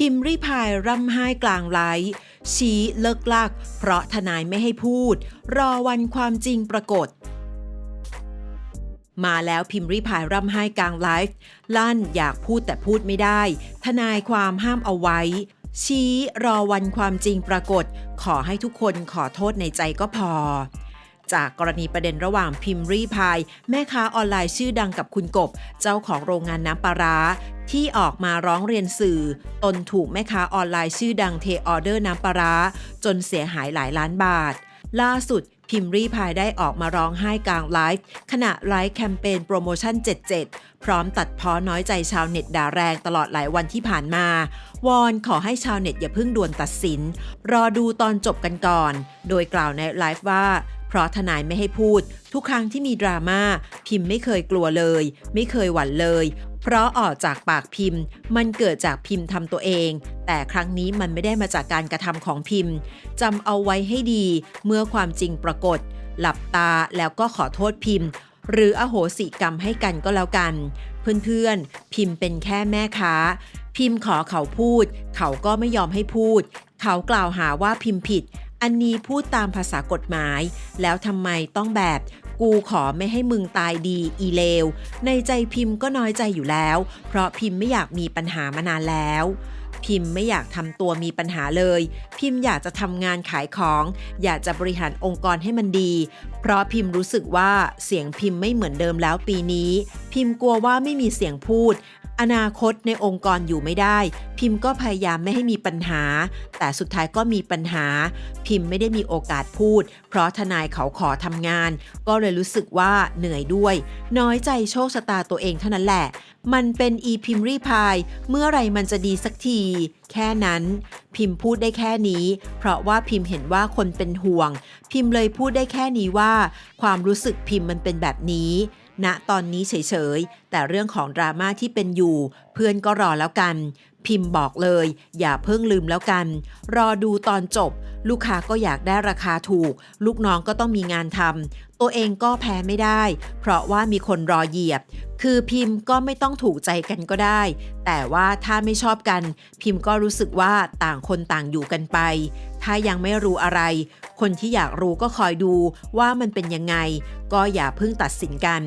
พิมพ์ริพายร่ำไห้กลางไลฟ์ชี้เลิกลักเพราะทนายไม่ให้พูด รอวันความจริงปรากฏ มาแล้วพิมพ์ริพายร่ำไห้กลางไลฟ์ลั่นอยากพูดแต่พูดไม่ได้ ทนายความห้ามเอาไว้ ชี้รอวันความจริงปรากฏ ขอให้ทุกคนขอโทษในใจก็พอ จากกรณีประเด็นระหว่างพิมพ์รีพาย แม่ค้าออนไลน์ชื่อดังกับคุณกบ เจ้าของโรงงานน้ำปลาร้าที่ออกมาร้องเรียนสื่อ ตนถูกแม่ค้าออนไลน์ชื่อดังเทออเดอร์น้ำปลาร้าจนเสียหายหลายล้านบาท ล่าสุดพิมรีพายได้ออกมาร้องไห้กลางไลฟ์ขณะไลฟ์แคมเปญโปรโมชั่น 77 พร้อมตัดพ้อน้อยใจชาวเน็ตด่าแรงตลอดหลายวันที่ผ่านมา วอนขอให้ชาวเน็ตอย่าเพิ่งด่วนตัดสิน รอดูตอนจบกันก่อน โดยกล่าวในไลฟ์ว่า เพราะทนายไม่ให้พูด ทุกครั้งที่มีดราม่าพิมพ์ไม่เคยกลัวเลย ไม่เคยหวั่นเลย เพราะออกจากปากพิมพ์ มันเกิดจากพิมพ์ทำตัวเอง แต่ครั้งนี้มันไม่ได้มาจากการกระทำของพิมพ์จำเอาไว้ให้ดี เมื่อความจริงปรากฏ หลับตาแล้วก็ขอโทษพิมพ์ หรืออโหสิกรรมให้กันก็แล้วกัน เพื่อนๆ พิมพ์เป็นแค่แม่ค้า พิมพ์ขอเขาพูด เขาก็ไม่ยอมให้พูด เขากล่าวหาว่าพิมพ์ผิด อันนี้พูดตามภาษากฎหมาย แล้วทำไมต้องแบบ กูขอไม่ให้มึงตายดีอีเลว ในใจพิมพ์ก็น้อยใจอยู่แล้ว เพราะพิมพ์ไม่อยากมีปัญหามานานแล้วพิมพ์ไม่อยากทำตัวมีปัญหาเลย พิมพ์อยากจะทำงานขายของ อยากจะบริหารองค์กรให้มันดี เพราะพิมพ์รู้สึกว่าเสียงพิมพ์ไม่เหมือนเดิมแล้วปีนี้ พิมพ์กลัวว่าไม่มีเสียงพูด อนาคตในองค์กรอยู่ไม่ได้ พิมพ์ก็พยายามไม่ให้มีปัญหา แต่สุดท้ายก็มีปัญหา พิมพ์ไม่ได้มีโอกาสพูด เพราะทนายเขาขอทำงาน ก็เลยรู้สึกว่าเหนื่อยด้วย น้อยใจโชคชะตาตัวเองเท่านั้นแหละ มันเป็นอีพิมรีพายเมื่อไรมันจะดีสักที แค่นั้น พิมพ์พูดได้แค่นี้ เพราะว่าพิมพ์เห็นว่าคนเป็นห่วง พิมพ์เลยพูดได้แค่นี้ว่า ความรู้สึกพิมพ์มันเป็นแบบนี้ ณตอนนี้เฉยๆ แต่เรื่องของดราม่าที่เป็นอยู่ เพื่อนก็รอแล้วกัน พิมพ์บอกเลย อย่าเพิ่งลืมแล้วกัน รอดูตอนจบ ลูกค้าก็อยากได้ราคาถูก ลูกน้องก็ต้องมีงานทำตัวเองก็แพ้ไม่ได้ เพราะว่ามีคนรอเหยียบ คือพิมพ์ก็ไม่ต้องถูกใจกันก็ได้ แต่ว่าถ้าไม่ชอบกัน พิมพ์ก็รู้สึกว่าต่างคนต่างอยู่กันไป ถ้ายังไม่รู้อะไร คนที่อยากรู้ก็คอยดูว่ามันเป็นยังไง ก็อย่าเพิ่งตัดสินกัน